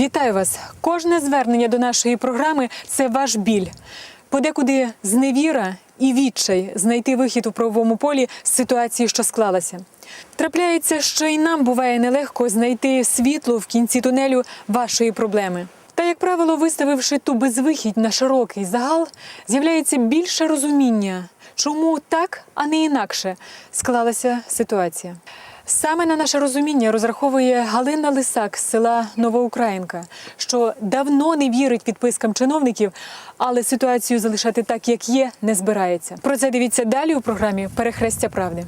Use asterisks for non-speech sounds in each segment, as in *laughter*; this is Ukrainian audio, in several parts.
Вітаю вас! Кожне звернення до нашої програми це ваш біль. Подекуди зневіра і відчай знайти вихід у правовому полі з ситуації, що склалася. Трапляється, що і нам буває нелегко знайти світло в кінці тунелю вашої проблеми. Та, як правило, виставивши ту безвихідь на широкий загал, з'являється більше розуміння, чому так, а не інакше склалася ситуація. Саме на наше розуміння розраховує Галина Лисак з села Новоукраїнка, що давно не вірить підпискам чиновників, але ситуацію залишати так, як є, не збирається. Про це дивіться далі у програмі Перехрестя правди.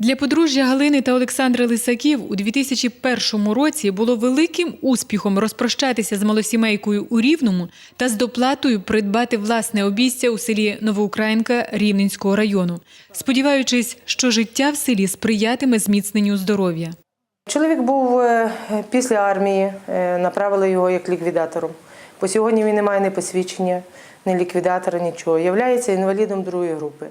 Для подружжя Галини та Олександра Лисаків у 2001 році було великим успіхом розпрощатися з малосімейкою у Рівному та з доплатою придбати власне обійстя у селі Новоукраїнка Рівненського району, сподіваючись, що життя в селі сприятиме зміцненню здоров'я. Чоловік був е, після армії, е, направили його як ліквідатором. По сьогодні він не має ні посвідчення, ні ліквідатора, нічого. Являється інвалідом другої групи.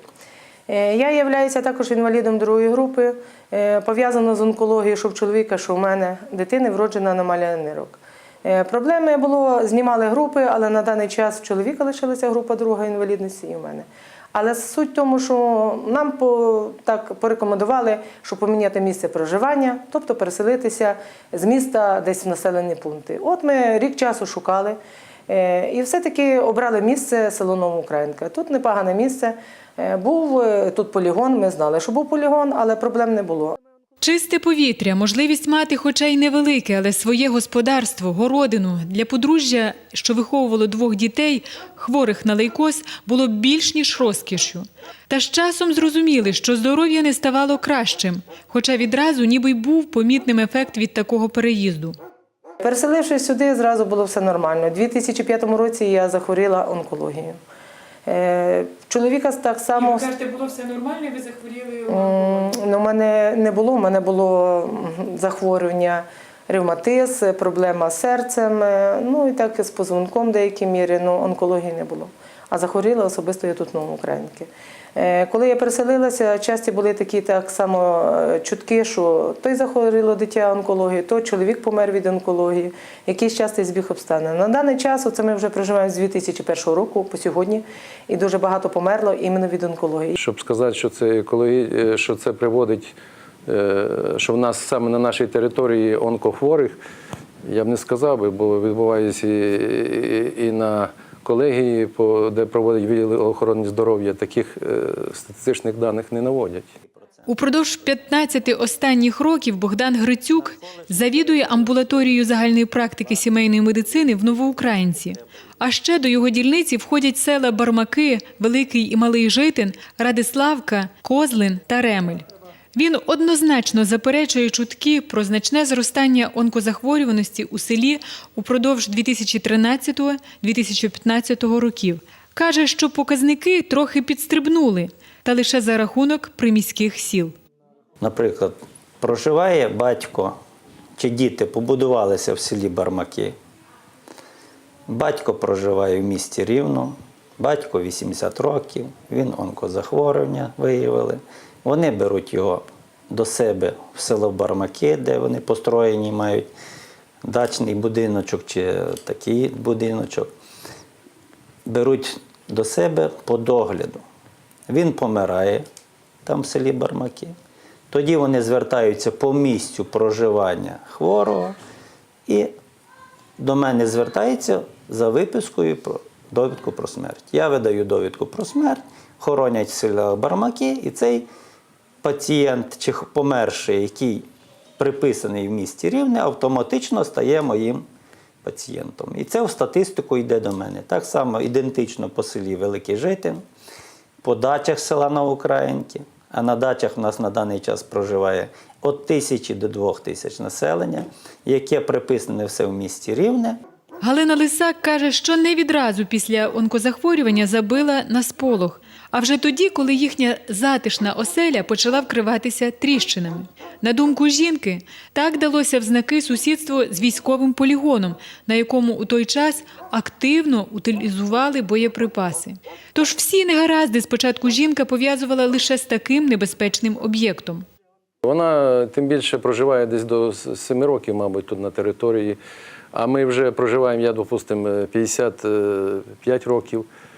Е, Я являюся також інвалідом другої групи, е, пов'язано з онкологією, що в чоловіка, що в мене дитини вроджена аномалія нирок. Е, Проблеми було, знімали групи, але на даний час в чоловіка лишилася група друга інвалідності і в мене. Але суть в тому, що нам по, так порекомендували, щоб поміняти місце проживання, тобто переселитися з міста десь в населені пункти. От ми рік часу шукали і все-таки обрали місце село Новоукраїнка. Тут непогане місце. Е, Був е, тут полігон, ми знали, що був полігон, але проблем не було. Чисте повітря, можливість мати, хоча й невелике, але своє господарство, городину для подружжя, що виховувало двох дітей, хворих на лейкоз, було більш ніж розкішю. Та з часом зрозуміли, що здоров'я не ставало кращим, хоча відразу ніби й був помітним ефект від такого переїзду. Переселившись сюди, зразу було все нормально. У 2005 році я захворіла онкологією. Е, Чоловіка так само. кажете, було все нормально, ви захворіли. Ну, у мене не було, у мене було захворювання ревматиз, проблема з серцем, е, ну і так з позвонком в деякій мірі, ну онкології не було. А захворіла особисто я тут на Українки. Е, Коли я переселилася, часті були такі так само е, чутки, що то й захворіло дитя онкології, то чоловік помер від онкології, якийсь частий збіг обставин. На даний час, оце ми вже проживаємо з 2001 року по сьогодні, і дуже багато померло іменно від онкології. Щоб сказати, що це екологі... е, що це приводить, що в нас саме на нашій території онкохворих, я б не сказав би, бо відбувається і, і, і на колегії, по- де проводять відділи охорони здоров'я, таких е, статистичних даних не наводять. Упродовж 15 останніх років Богдан Грицюк завідує амбулаторією загальної практики сімейної медицини в Новоукраїнці. А ще до його дільниці входять села Бармаки, Великий і Малий Житин, Радиславка, Козлин та Ремель. Він однозначно заперечує чутки про значне зростання онкозахворюваності у селі упродовж 2013-2015 років. Каже, що показники трохи підстрибнули, та лише за рахунок приміських сіл. Наприклад, проживає батько чи діти побудувалися в селі Бармаки. Батько проживає в місті Рівно, батько 80 років, він онкозахворювання виявили. Вони беруть його до себе в село Бармаки, де вони построєні, мають дачний будиночок чи такий будиночок. Беруть до себе по догляду. Він помирає там в селі Бармаки. Тоді вони звертаються по місцю проживання хворого і до мене звертаються за випискою про довідку про смерть. Я видаю довідку про смерть, хоронять село Бармаки, і цей пацієнт чи померший, який приписаний в місті Рівне, автоматично стає моїм пацієнтом. І це в статистику йде до мене. Так само ідентично по селі Великий Житин, по дачах села Новоукраїнки. А на дачах у нас на даний час проживає від тисячі до двох тисяч населення, яке приписане все в місті Рівне. Галина Лисак каже, що не відразу після онкозахворювання забила на сполох, а вже тоді, коли їхня затишна оселя почала вкриватися тріщинами. На думку жінки, так далося в знаки сусідство з військовим полігоном, на якому у той час активно утилізували боєприпаси. Тож всі негаразди спочатку жінка пов'язувала лише з таким небезпечним об'єктом. Вона тим більше проживає десь до семи років, мабуть, тут на території. А ми вже проживаємо, я, допустимо, 55 років е,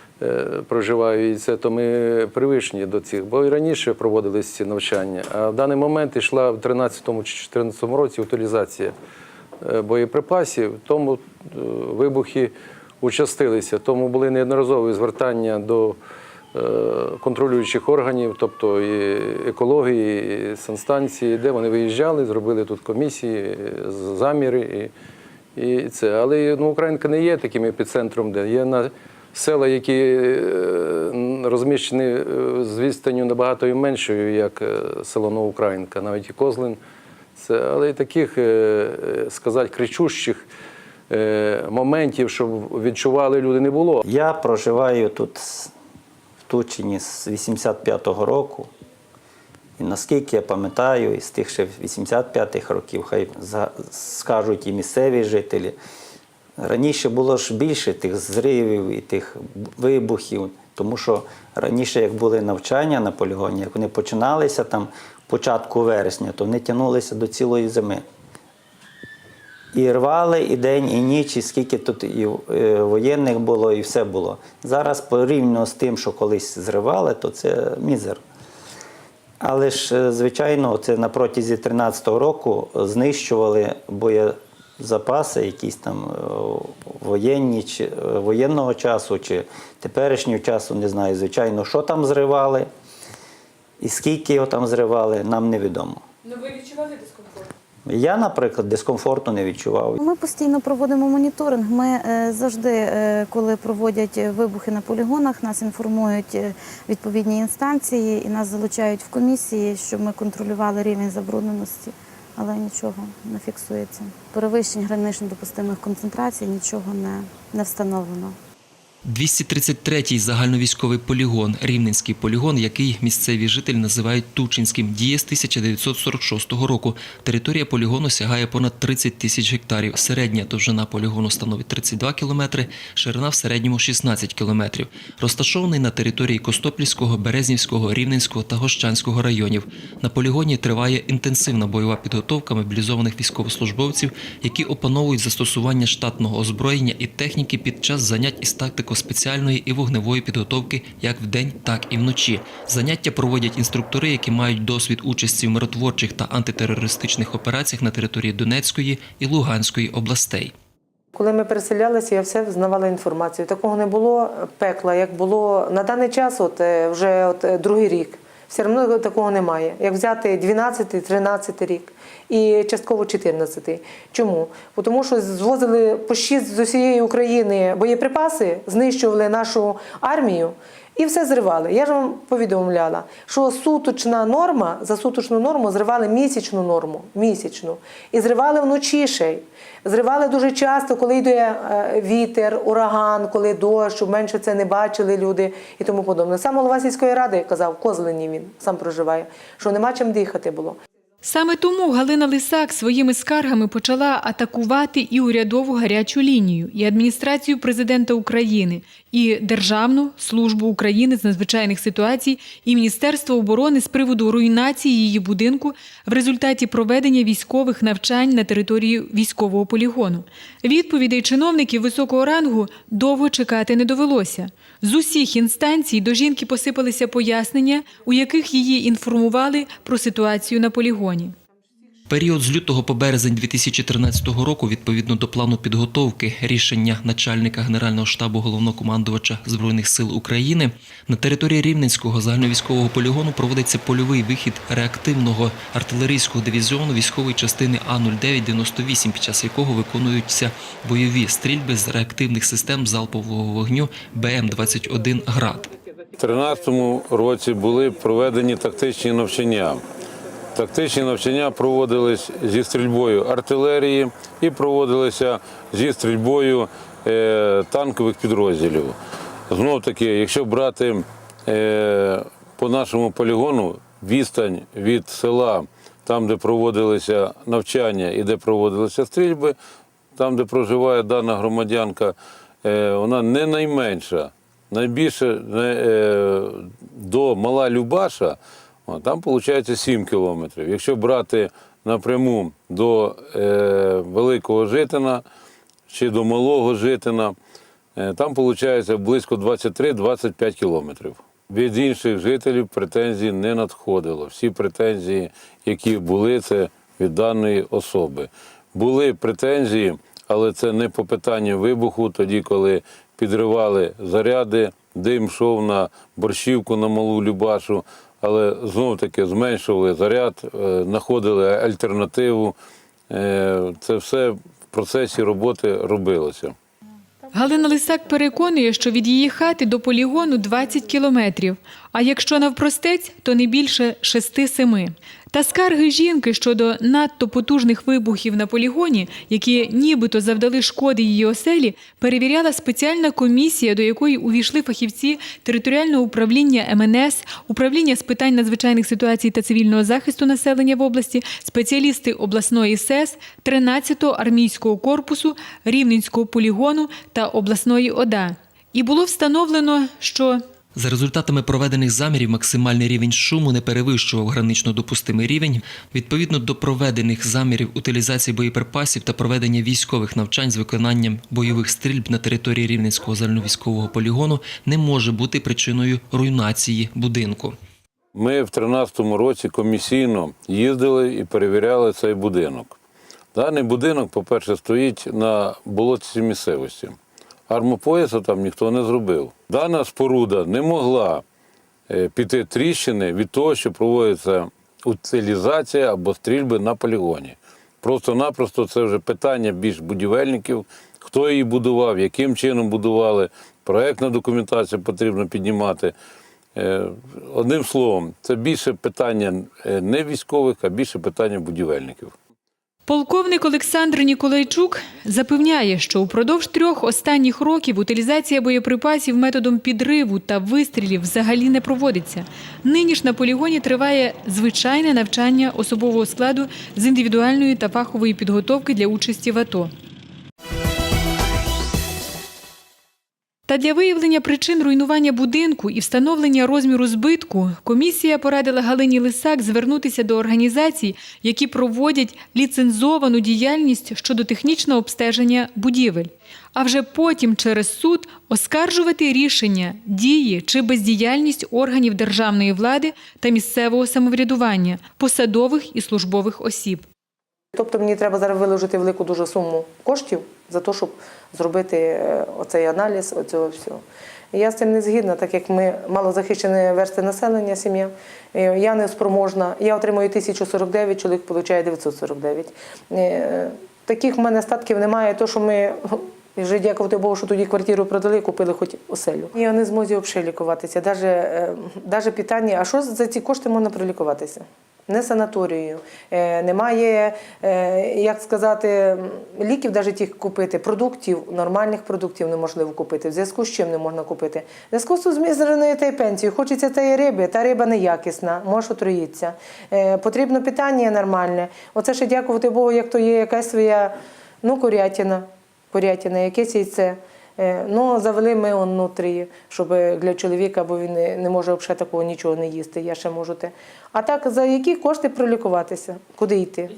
проживаю, і це то ми привичні до цих. Бо і раніше проводились ці навчання. А в даний момент йшла в 13-му чи 14 році утилізація е, боєприпасів, тому е, вибухи участилися. Тому були неодноразові звертання до е, контролюючих органів, тобто і екології, і санстанції, де вони виїжджали, зробили тут комісії, е, заміри. І, і це. Але ну, Українка не є таким епіцентром, де є на села, які е, розміщені е, з відстанню набагато і меншою, як е, село Новоукраїнка, навіть і Козлин. Це, але й таких, сказати, кричущих моментів, щоб відчували люди, не було. Я проживаю тут в Тучині з 85-го року. І наскільки я пам'ятаю, із тих ще 85-х років, хай скажуть і місцеві жителі, раніше було ж більше тих зривів і тих вибухів, тому що раніше, як були навчання на полігоні, як вони починалися там початку вересня, то вони тягнулися до цілої зими. І рвали і день, і ніч, і скільки тут і е, воєнних було, і все було. Зараз порівняно з тим, що колись зривали, то це мізер. Але ж, е, звичайно, це на протязі 13-го року знищували боєзапаси, якісь там е, воєнні, чи, е, воєнного часу чи теперішнього часу, не знаю, звичайно, що там зривали і скільки його там зривали, нам невідомо. Ну ви відчували дискомфорт? Я, наприклад, дискомфорту не відчував. Ми постійно проводимо моніторинг. Ми е, завжди, е, коли проводять вибухи на полігонах, нас інформують відповідні інстанції і нас залучають в комісії, щоб ми контролювали рівень забрудненості, але нічого не фіксується. Перевищень гранично допустимих концентрацій нічого не, не встановлено. 233-й загальновійськовий полігон, Рівненський полігон, який місцеві жителі називають Тучинським, діє з 1946 року. Територія полігону сягає понад 30 тисяч гектарів. Середня довжина полігону становить 32 кілометри, ширина в середньому 16 кілометрів. Розташований на території Костопільського, Березнівського, Рівненського та Гощанського районів. На полігоні триває інтенсивна бойова підготовка мобілізованих військовослужбовців, які опановують застосування штатного озброєння і техніки під час занять із тактико-спеціальної і вогневої підготовки як вдень, так і вночі. Заняття проводять інструктори, які мають досвід участі в миротворчих та антитерористичних операціях на території Донецької і Луганської областей. Коли ми переселялися, я все знавала інформацію. Такого не було пекла, як було на даний час, от е, вже от е, другий рік. Все одно такого немає. Як взяти 12, 13 рік і частково 14. Чому? Тому що звозили по 6 з усієї України боєприпаси, знищували нашу армію. І все зривали. Я ж вам повідомляла, що суточна норма за суточну норму зривали місячну норму, місячну. І зривали вночі ще. Зривали дуже часто, коли йде е, вітер, ураган, коли дощ, щоб менше це не бачили люди і тому подобне. Сам голова сільської ради казав, в Козлині він сам проживає, що нема чим дихати було. Саме тому Галина Лисак своїми скаргами почала атакувати і урядову гарячу лінію, і адміністрацію президента України, і Державну службу України з надзвичайних ситуацій, і Міністерство оборони з приводу руйнації її будинку в результаті проведення військових навчань на території військового полігону. Відповідей чиновників високого рангу довго чекати не довелося. З усіх інстанцій до жінки посипалися пояснення, у яких її інформували про ситуацію на полігоні. Період з лютого по березень 2013 року, відповідно до плану підготовки рішення начальника Генерального штабу головнокомандувача Збройних сил України, на території Рівненського загальновійськового полігону проводиться польовий вихід реактивного артилерійського дивізіону військової частини А-0998, під час якого виконуються бойові стрільби з реактивних систем залпового вогню БМ-21 «Град». У 2013 році були проведені тактичні навчання. Тактичні навчання проводились зі стрільбою артилерії і проводилися зі стрільбою е, танкових підрозділів. Знов таки, якщо брати е, по нашому полігону відстань від села, там, де проводилися навчання і де проводилися стрільби, там, де проживає дана громадянка, е, вона не найменша. Найбільше до Мала Любаша Там виходить 7 кілометрів. Якщо брати напряму до е, Великого Житина чи до Малого Житина, е, там виходить близько 23-25 кілометрів. Від інших жителів претензій не надходило. Всі претензії, які були, це від даної особи. Були претензії, але це не по питанню вибуху, тоді, коли підривали заряди, дим йшов на борщівку на малу Любашу, але знов таки зменшували заряд, е, знаходили альтернативу. Е, Це все в процесі роботи робилося. Галина Лисак переконує, що від її хати до полігону 20 кілометрів, а якщо навпростець, то не більше 6-7. Та скарги жінки щодо надто потужних вибухів на полігоні, які нібито завдали шкоди її оселі, перевіряла спеціальна комісія, до якої увійшли фахівці територіального управління МНС, управління з питань надзвичайних ситуацій та цивільного захисту населення в області, спеціалісти обласної СЕС, 13-го армійського корпусу, Рівненського полігону та обласної ОДА. І було встановлено, що За результатами проведених замірів максимальний рівень шуму не перевищував гранично допустимий рівень. Відповідно до проведених замірів утилізації боєприпасів та проведення військових навчань з виконанням бойових стрільб на території Рівненського загальновійськового полігону не може бути причиною руйнації будинку. Ми в 2013 році комісійно їздили і перевіряли цей будинок. Даний будинок, по-перше, стоїть на болотці місцевості. Армопояса там ніхто не зробив. Дана споруда не могла е, піти тріщини від того, що проводиться утилізація або стрільби на полігоні. Просто-напросто це вже питання більш будівельників, хто її будував, яким чином будували, проектна документація потрібно піднімати. Е, Одним словом, це більше питання е, не військових, а більше питання будівельників. Полковник Олександр Ніколайчук запевняє, що упродовж трьох останніх років утилізація боєприпасів методом підриву та вистрілів взагалі не проводиться. Нині ж на полігоні триває звичайне навчання особового складу з індивідуальної та фахової підготовки для участі в АТО. Та для виявлення причин руйнування будинку і встановлення розміру збитку комісія порадила Галині Лисак звернутися до організацій, які проводять ліцензовану діяльність щодо технічного обстеження будівель, а вже потім через суд оскаржувати рішення, дії чи бездіяльність органів державної влади та місцевого самоврядування, посадових і службових осіб. Тобто мені треба зараз виложити велику дуже суму коштів за те, щоб зробити е, оцей аналіз оцього всього. І я з цим не згідна, так як ми малозахищені версти населення, сім'я. Е, Я не спроможна. Я отримую 1049, чоловік отримує 949. Е, Таких в мене статків немає, то що ми. І *laughs* вже дякувати Богу, що тоді квартиру продали, купили хоч оселю. Я не змозі взагалі лікуватися. Е, питання, а що за ці кошти можна прилікуватися? Не санаторією, е, немає, е, як сказати, ліків навіть тих купити, продуктів, нормальних продуктів неможливо купити. В зв'язку з чим не можна купити? В зв'язку з змізерною та пенсією. Хочеться тієї риби, та риба неякісна, може отруїтися. Е, Потрібно питання нормальне. Оце ще дякувати Богу, як то є якась своя ну, курятина, курятина, якесь яйце. Е, Ну, завели ми внутрі, щоб для чоловіка, бо він не може взагалі такого нічого не їсти, я ще можу те. А так, за які кошти пролікуватися? Куди йти?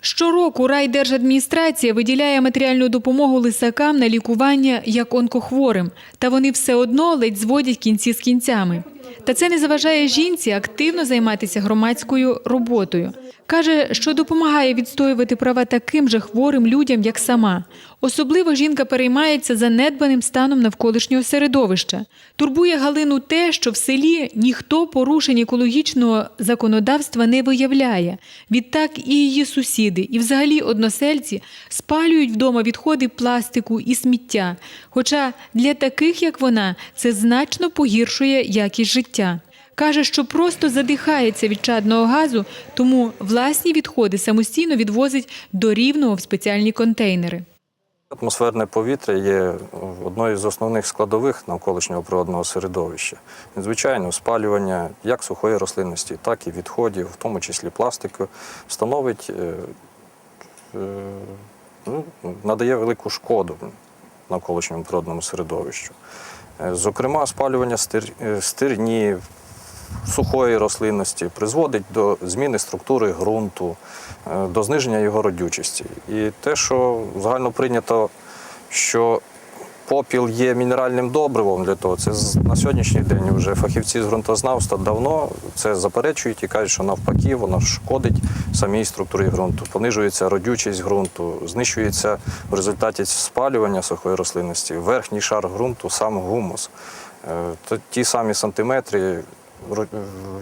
Щороку райдержадміністрація виділяє матеріальну допомогу лисакам на лікування як онкохворим, та вони все одно ледь зводять кінці з кінцями. Та це не заважає жінці активно займатися громадською роботою. Каже, що допомагає відстоювати права таким же хворим людям, як сама. Особливо жінка переймається занедбаним станом навколишнього середовища. Турбує Галину те, що в селі ніхто порушень екологічного законодавства не виявляє. Відтак і її сусіди, і взагалі односельці спалюють вдома відходи пластику і сміття. Хоча для таких, як вона, це значно погіршує якість життя. Каже, що просто задихається від чадного газу, тому власні відходи самостійно відвозить до рівного в спеціальні контейнери. Атмосферне повітря є одною з основних складових навколишнього природного середовища. Звичайно, спалювання як сухої рослинності, так і відходів, в тому числі пластику, становить, е, е, ну, надає велику шкоду навколишньому природному середовищу. Е, Зокрема, спалювання стир- стернів, сухої рослинності, призводить до зміни структури ґрунту, е, до зниження його родючості. І те, що загально прийнято, що попіл є мінеральним добривом для того, це на сьогоднішній день вже фахівці з ґрунтознавства давно це заперечують і кажуть, що навпаки воно шкодить самій структурі ґрунту. Понижується родючість ґрунту, знищується в результаті спалювання сухої рослинності верхній шар ґрунту, сам гумус. Е, Ті самі сантиметри,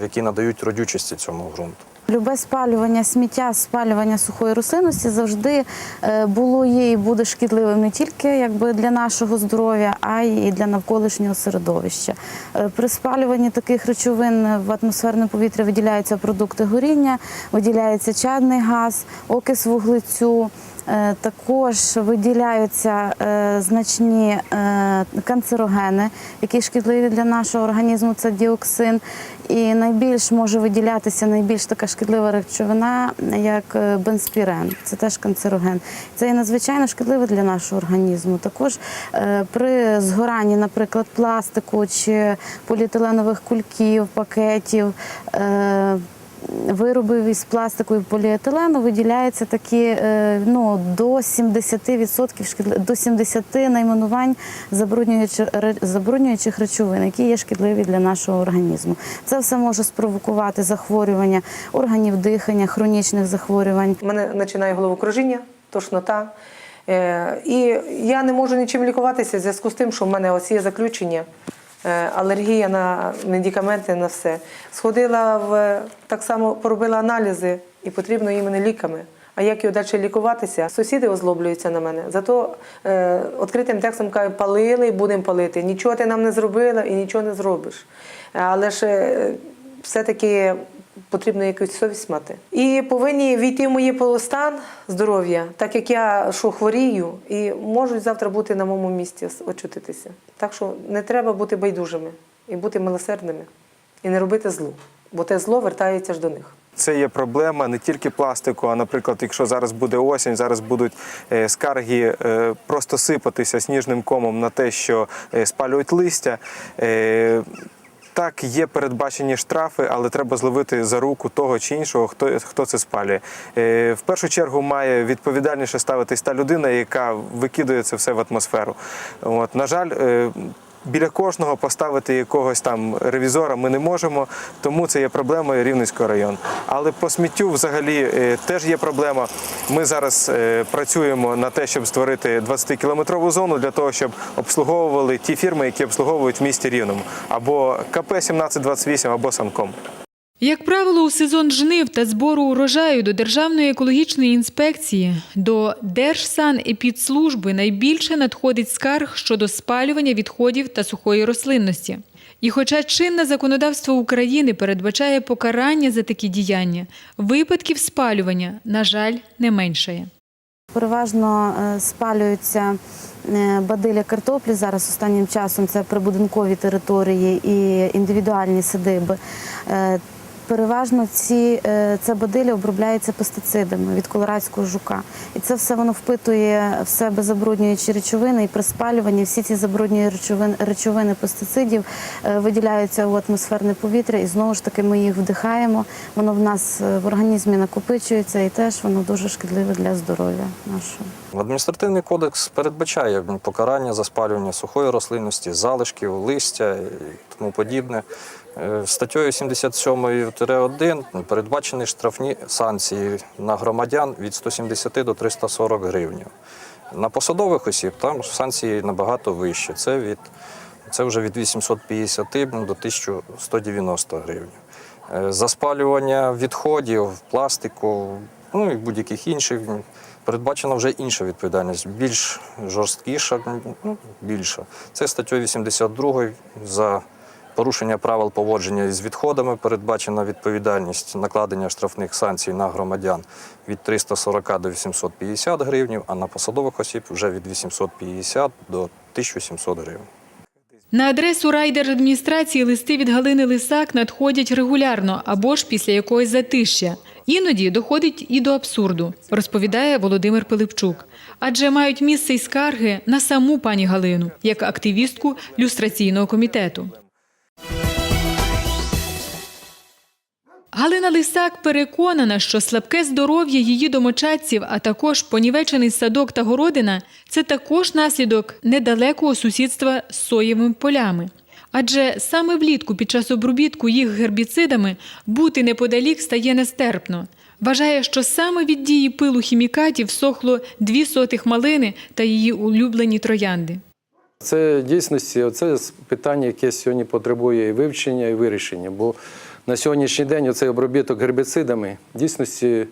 які надають родючості цьому ґрунту. Любе спалювання сміття, спалювання сухої рослинності завжди е, було, є і буде шкідливим не тільки якби для нашого здоров'я, а й для навколишнього середовища. Е, При спалюванні таких речовин в атмосферне повітря виділяються продукти горіння, виділяється чадний газ, окис вуглецю. Е, Також виділяються е, значні е, канцерогени, які шкідливі для нашого організму. Це діоксин. І найбільш може виділятися найбільш така шкідлива речовина, як бенспірен. Це теж канцероген. Це є надзвичайно шкідливе для нашого організму. Також при згоранні, наприклад, пластику чи поліетиленових кульків, пакетів. Виробів із пластику і поліетилену виділяються такі е, ну, до 70% шкідли... до 70 найменувань забруднюючих, забруднюючих речовин, які є шкідливі для нашого організму. Це все може спровокувати захворювання органів дихання, хронічних захворювань. У мене починає головокружіння, тошнота. Е, І я не можу нічим лікуватися в зв'язку з тим, що в мене ось є заключення, алергія на медикаменти, на все. Сходила в так само поробила аналізи і потрібно іменно ліками. А як його далі лікуватися? Сусіди озлоблюються на мене. Зато е, відкритим текстом кажуть, палили, будемо палити. Нічого ти нам не зробила і нічого не зробиш. Але ж е, все-таки потрібно якусь совість мати. І повинні війти в моє стан здоров'я, так як я що хворію, і можуть завтра бути на моєму місці очутитися. Так що не треба бути байдужими і бути милосердними, і не робити зло, бо те зло вертається ж до них. Це є проблема не тільки пластику, а наприклад, якщо зараз буде осінь, зараз будуть е, скарги е, просто сипатися сніжним комом на те, що е, спалюють листя. Так, є передбачені штрафи, але треба зловити за руку того чи іншого, хто, хто це спалює. Е, В першу чергу має відповідальніше ставитись та людина, яка викидує це все в атмосферу. От, на жаль, е, Біля кожного поставити якогось там ревізора ми не можемо, тому це є проблемою Рівненського району. Але по сміттю взагалі е, теж є проблема. Ми зараз е, працюємо на те, щоб створити 20-кілометрову зону для того, щоб обслуговували ті фірми, які обслуговують в місті Рівному, або КП 1728, або Санком. Як правило, у сезон жнив та збору урожаю до Державної екологічної інспекції, до Держсанепідслужби найбільше надходить скарг щодо спалювання відходів та сухої рослинності. І хоча чинне законодавство України передбачає покарання за такі діяння, випадків спалювання, на жаль, не меншає. Переважно е, спалюються е, бадилля картоплі зараз останнім часом. Це прибудинкові території і індивідуальні садиби. Переважно ці, е, це бадилля обробляється пестицидами від колорадського жука. І це все воно впитує в себе забруднюючі речовини, і при спалюванні всі ці забруднюючі речовини, речовини пестицидів е, виділяються у атмосферне повітря, і знову ж таки ми їх вдихаємо. Воно в нас е, в організмі накопичується, і теж воно дуже шкідливе для здоров'я нашого. Адміністративний кодекс передбачає покарання за спалювання сухої рослинності, залишків, листя і тому подібне. Е, Статтею 77-1 передбачені штрафні санкції на громадян від 170 до 340 гривень. На посадових осіб там санкції набагато вищі. Це, від, це вже від 850 до 1190 гривень. За спалювання відходів, пластику, ну і будь-яких інших передбачена вже інша відповідальність, більш жорсткіша, ну, більша. Це статтю 82 за порушення правил поводження із відходами передбачена відповідальність накладення штрафних санкцій на громадян від 340 до 850 гривень, а на посадових осіб вже від 850 до 1700 гривень. На адресу райдержадміністрації листи від Галини Лисак надходять регулярно або ж після якогось затища. Іноді доходить і до абсурду, розповідає Володимир Пилипчук. Адже мають місце й скарги на саму пані Галину як активістку люстраційного комітету. Галина Лисак переконана, що слабке здоров'я її домочадців, а також понівечений садок та городина це також наслідок недалекого сусідства з соєвими полями. Адже саме влітку під час обробітку їх гербіцидами бути неподалік стає нестерпно. Вважає, що саме від дії пилу хімікатів сохло дві сотих малини та її улюблені троянди. Це дійсності це питання, яке сьогодні потребує і вивчення, і вирішення. Бо на сьогоднішній день оцей обробіток гербіцидами дійсності е,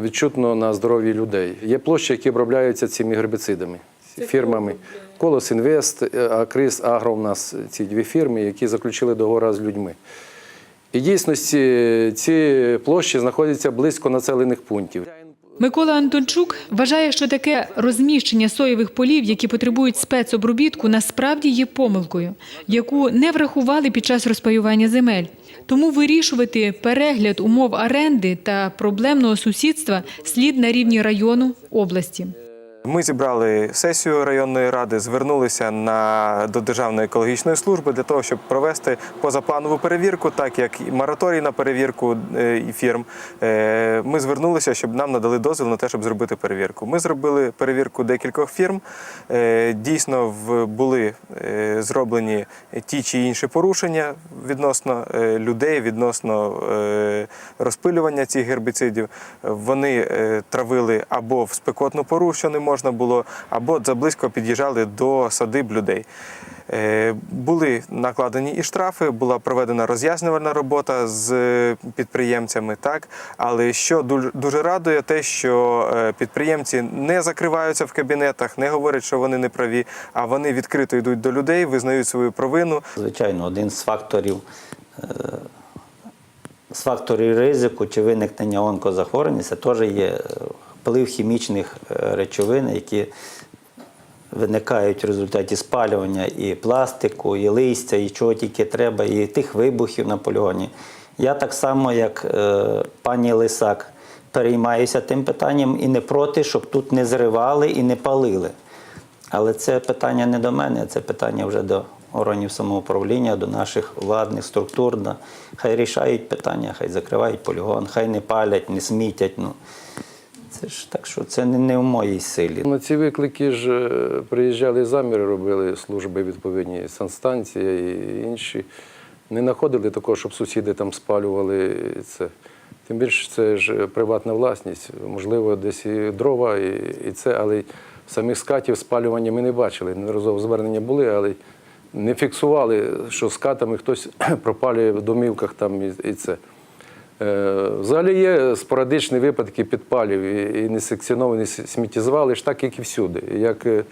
відчутно на здоров'ї людей. Є площі, які обробляються цими гербіцидами, фірмами. Колос Інвест, е, Акрис, Агро у нас ці дві фірми, які заключили договори з людьми. І в дійсності ці площі знаходяться близько населених пунктів. Микола Антончук вважає, що таке розміщення соєвих полів, які потребують спецобробітку, насправді є помилкою, яку не врахували під час розпаювання земель. Тому вирішувати перегляд умов оренди та проблемного сусідства слід на рівні району області. Ми зібрали сесію районної ради, звернулися на, до Державної екологічної служби для того, щоб провести позапланову перевірку, так як і мораторій на перевірку е, фірм. Е, Ми звернулися, щоб нам надали дозвіл на те, щоб зробити перевірку. Ми зробили перевірку декількох фірм. Е, Дійсно, були зроблені ті чи інші порушення відносно людей, відносно розпилювання цих гербіцидів. Вони травили або в спекотну пору, що не можна було, або заблизько під'їжджали до садиб людей. Е, Були накладені і штрафи, була проведена роз'яснювальна робота з е, підприємцями, так але що дуже- радує, те, що е, підприємці не закриваються в кабінетах, не говорять, що вони не праві, а вони відкрито йдуть до людей, визнають свою провину, Звичайно, один з факторів, з факторів ризику чи виникнення онкозахворювання це теж є вплив хімічних е, речовин, які виникають в результаті спалювання і пластику, і листя, і чого тільки треба, і тих вибухів на полігоні. Я так само, як е, пані Лисак, переймаюся тим питанням і не проти, щоб тут не зривали і не палили. Але це питання не до мене, це питання вже до органів самоуправління, до наших владних структур. Хай рішають питання, хай закривають полігон, хай не палять, не смітять. Ну. Це ж так що це не, в моїй силі. На ці виклики ж е, приїжджали заміри, робили служби відповідні, санстанція і інші. Не знаходили такого, щоб сусіди там спалювали це. Тим більше це ж приватна власність. Можливо, десь і дрова, і, і це, але самих скатів спалювання ми не бачили. Неразово звернення були, але не фіксували, що скатами хтось *clears throat* пропалює в домівках там і, і це. Е, Взагалі є спорадичні випадки підпалів і несекціоновані сміттєзвалищ, так як і всюди. Як е,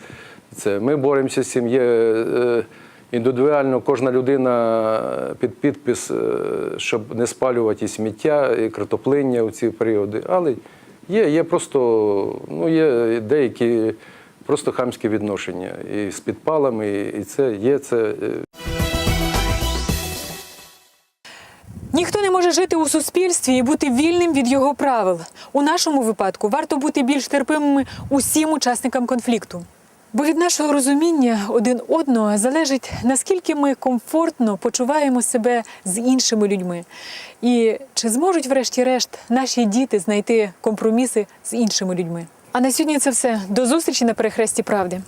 це. Ми боремося з цим. Є е, індивідуально кожна людина під підпис, щоб не спалювати і сміття, і картоплиння у ці періоди. Але є, є просто ну, є деякі просто хамські відношення і з підпалами, і це є це. Ніхто не може жити у суспільстві і бути вільним від його правил. У нашому випадку варто бути більш терпимими усім учасникам конфлікту. Бо від нашого розуміння один одного залежить, наскільки ми комфортно почуваємо себе з іншими людьми. І чи зможуть, врешті-решт, наші діти знайти компроміси з іншими людьми. А на сьогодні це все. До зустрічі на перехресті правди.